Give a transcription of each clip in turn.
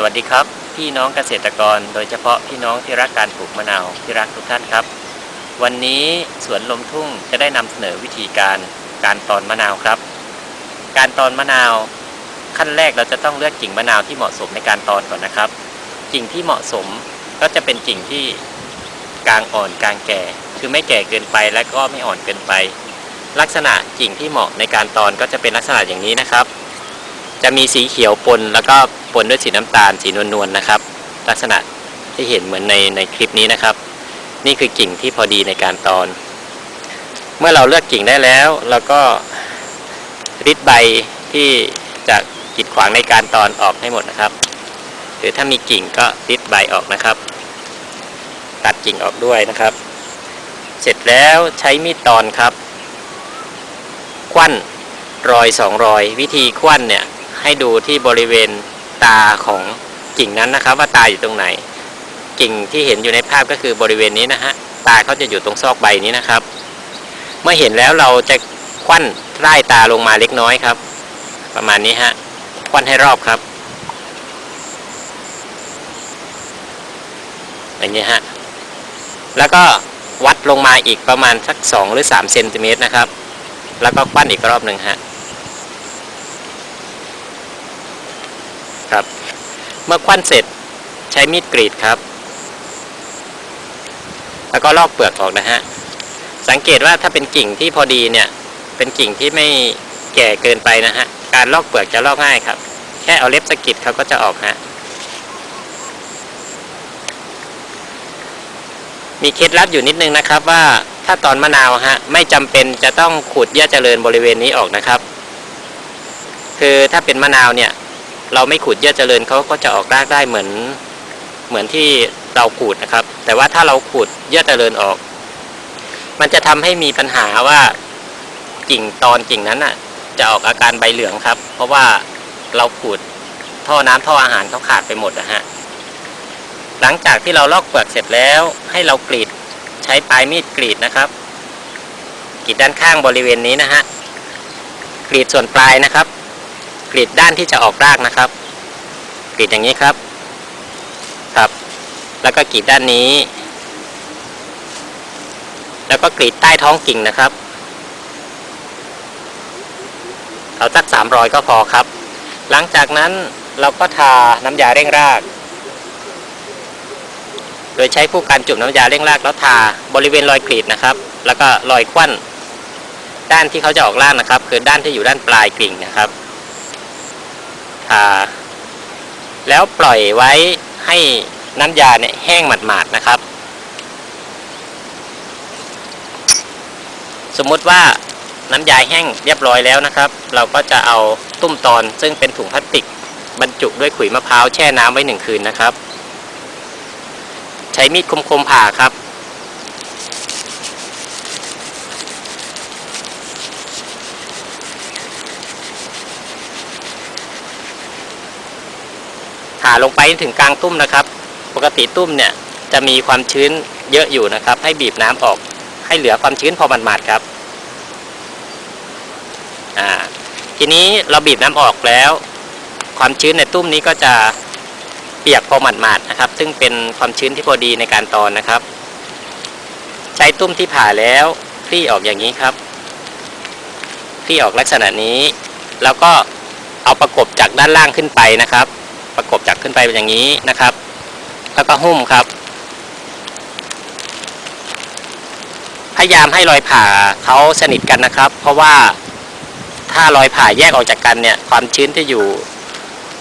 สวัสดีครับ พี่น้องเกษตรกร โดยเฉพาะพี่น้องที่รักการปลูกมะนาวที่รักทุกท่านครับ วันนี้สวนลมทุ่งจะได้นำเสนอวิธีการการตอนมะนาวครับ การตอนมะนาว ขั้นแรกเราจะต้องเลือกกิ่งมะนาวที่เหมาะสมในการตอนก่อนนะครับ กิ่งที่เหมาะสมก็จะเป็นกิ่งที่กลางอ่อนกลางแก่ คือไม่แก่เกินไปและก็ไม่อ่อนเกินไป ลักษณะกิ่งที่เหมาะในการตอนก็จะเป็นลักษณะอย่างนี้นะครับ จะมีสีเขียวปนแล้วก็ปนด้วยสีน้ำตาลสีนวลๆนะครับ ลักษณะที่เห็นเหมือนในในคลิปนี้นะครับ นี่คือกิ่งที่พอดีในการตอน เมื่อเราเลือกกิ่งได้แล้วเราก็ริดใบที่จะกีดขวางในการตอนออกให้หมดนะครับ หรือถ้ามีกิ่งก็ริดใบออกนะครับ ตัดกิ่งออกด้วยนะครับ เสร็จแล้วใช้มีดตอนครับ ควันรอยสองรอย วิธีควันเนี่ย ให้ดูที่บริเวณตาของกิ่งนั้นนะครับ ว่าตาอยู่ตรงไหน กิ่งที่เห็นอยู่ในภาพก็คือบริเวณนี้นะฮะตาเขาจะอยู่ตรงซอกใบนี้นะครับ เมื่อเห็นแล้วเราจะควันไล่ตาลงมาเล็กน้อยครับ ประมาณนี้ฮะควันให้รอบครับอย่างนี้ฮะแล้วก็วัดลงมาอีกประมาณสัก 2 หรือ3เซนติเมตรนะครับ แล้วก็ควันอีกรอบหนึ่งฮะ ครับ เมื่อควันเสร็จใช้มีดกรีดครับ แล้วก็ลอกเปลือกออกนะฮะ สังเกตว่าถ้าเป็นกิ่งที่พอดีเนี่ย เป็นกิ่งที่ไม่แก่เกินไปนะฮะ การลอกเปลือกจะลอกง่ายครับ แค่เอาเล็บสะกิดเขาก็จะออกฮะ มีเคล็ดลับอยู่นิดนึงนะครับว่าถ้าตอนมะนาวฮะไม่จำเป็นจะต้องขูดหญ้าเจริญบริเวณนี้ออกนะครับ คือถ้าเป็นมะนาวเนี่ย เราไม่ขูดหญ้าเจริญเขาก็จะออกรากได้เหมือนเหมือนที่เราขูดนะครับ แต่ว่าถ้าเราขูดหญ้าเจริญออก มันจะทำให้มีปัญหาว่ากิ่งตอนกิ่งนั้นน่ะ จะออกอาการใบเหลืองครับ เพราะว่าเราขูดท่อน้ำท่ออาหารเขาขาดไปหมดนะฮะหลังจากที่เราลอกเปลือกเสร็จแล้ว ให้เรากรีดใช้ปลายมีดกรีดนะครับ กรีดด้านข้างบริเวณนี้นะฮะกรีดส่วนปลายนะครับ กรีดด้านที่จะออกรากนะครับ กรีดอย่างนี้ครับ ครับ แล้วก็กรีดด้านนี้ แล้วก็กรีดใต้ท้องกิ่งนะครับ เอาสักสามรอยก็พอครับ หลังจากนั้นเราก็ทาน้ำยาเร่งราก โดยใช้ผู้การจุ่มน้ำยาเร่งรากแล้วทาบริเวณรอยกรีดนะครับ แล้วก็รอยควันด้านที่เขาจะออกรากนะครับ คือด้านที่อยู่ด้านปลายกิ่งนะครับ แล้วปล่อยไว้ให้น้ำยาเนี่ยแห้งหมาดๆนะครับ สมมุติว่าน้ำยาแห้งเรียบร้อยแล้วนะครับ เราก็จะเอาตุ้มตอนซึ่งเป็นถุงพลาสติก บรรจุด้วยขุยมะพร้าวแช่น้ำไว้หนึ่งคืนนะครับ ใช้มีดคมๆผ่าครับ ผ่าลงไปถึงกลางตุ้มนะครับ ปกติตุ้มเนี่ยจะมีความชื้นเยอะอยู่นะครับ ให้บีบน้ำออกให้เหลือความชื้นพอหมาดๆครับอ่าทีนี้เราบีบน้ำออกแล้ว ความชื้นในตุ้มนี้ก็จะเปียกพอหมาดๆนะครับ ซึ่งเป็นความชื้นที่พอดีในการตอนนะครับ ใช้ตุ้มที่ผ่าแล้วคลี่ออกอย่างนี้ครับคลี่ออกลักษณะนี้ แล้วก็เอาประกบจากด้านล่างขึ้นไปนะครับ จากขึ้นไปเป็นอย่างนี้นะครับ แล้วก็หุ้มครับ พยายามให้รอยผ่าเขาสนิทกันนะครับ เพราะว่าถ้ารอยผ่าแยกออกจากกันเนี่ย ความชื้นที่อยู่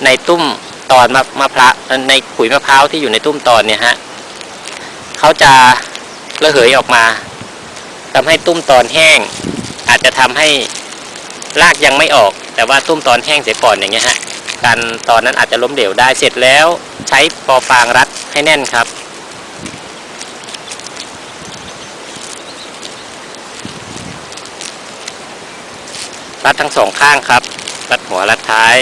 ในตุ้มตอนมะมะพร้าวในขุยมะพร้าวที่อยู่ในตุ้มตอนเนี่ยฮะเขาจะระเหยออกมาทำให้ตุ้มตอนแห้ง อาจจะทำให้รากยังไม่ออก แต่ว่าตุ้มตอนแห้งเสียก่อนอย่างเงี้ยฮะ การตอนนั้นอาจจะล้มเหลวได้เสร็จแล้วใช้ปอฟางรัดให้แน่นครับ รัดทั้งสองข้างครับ รัดหัวรัดท้าย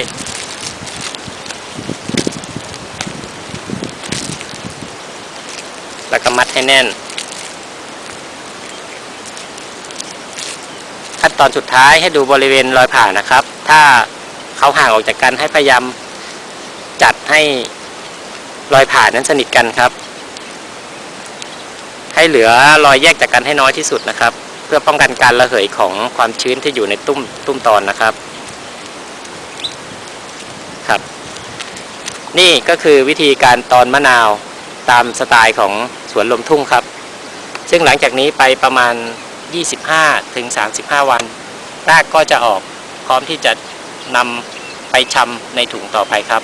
แล้วก็มัดให้แน่น ขั้นตอนสุดท้ายให้ดูบริเวณรอยผ่านะครับ ถ้า เขาห่างออกจากกันให้พยายามจัดให้รอยผ่านนั้นสนิทกันครับ ให้เหลือรอยแยกจากกันให้น้อยที่สุดนะครับ เพื่อป้องกันการระเหยของความชื้นที่อยู่ในตุ้มตุ้มตอนนะครับครับ นี่ก็คือวิธีการตอนมะนาวตามสไตล์ของสวนลมทุ่งครับ ซึ่งหลังจากนี้ไปประมาณ 25ถึง35 วันรากก็จะออกพร้อมที่จะ นำไปชำในถุงต่อไปครับ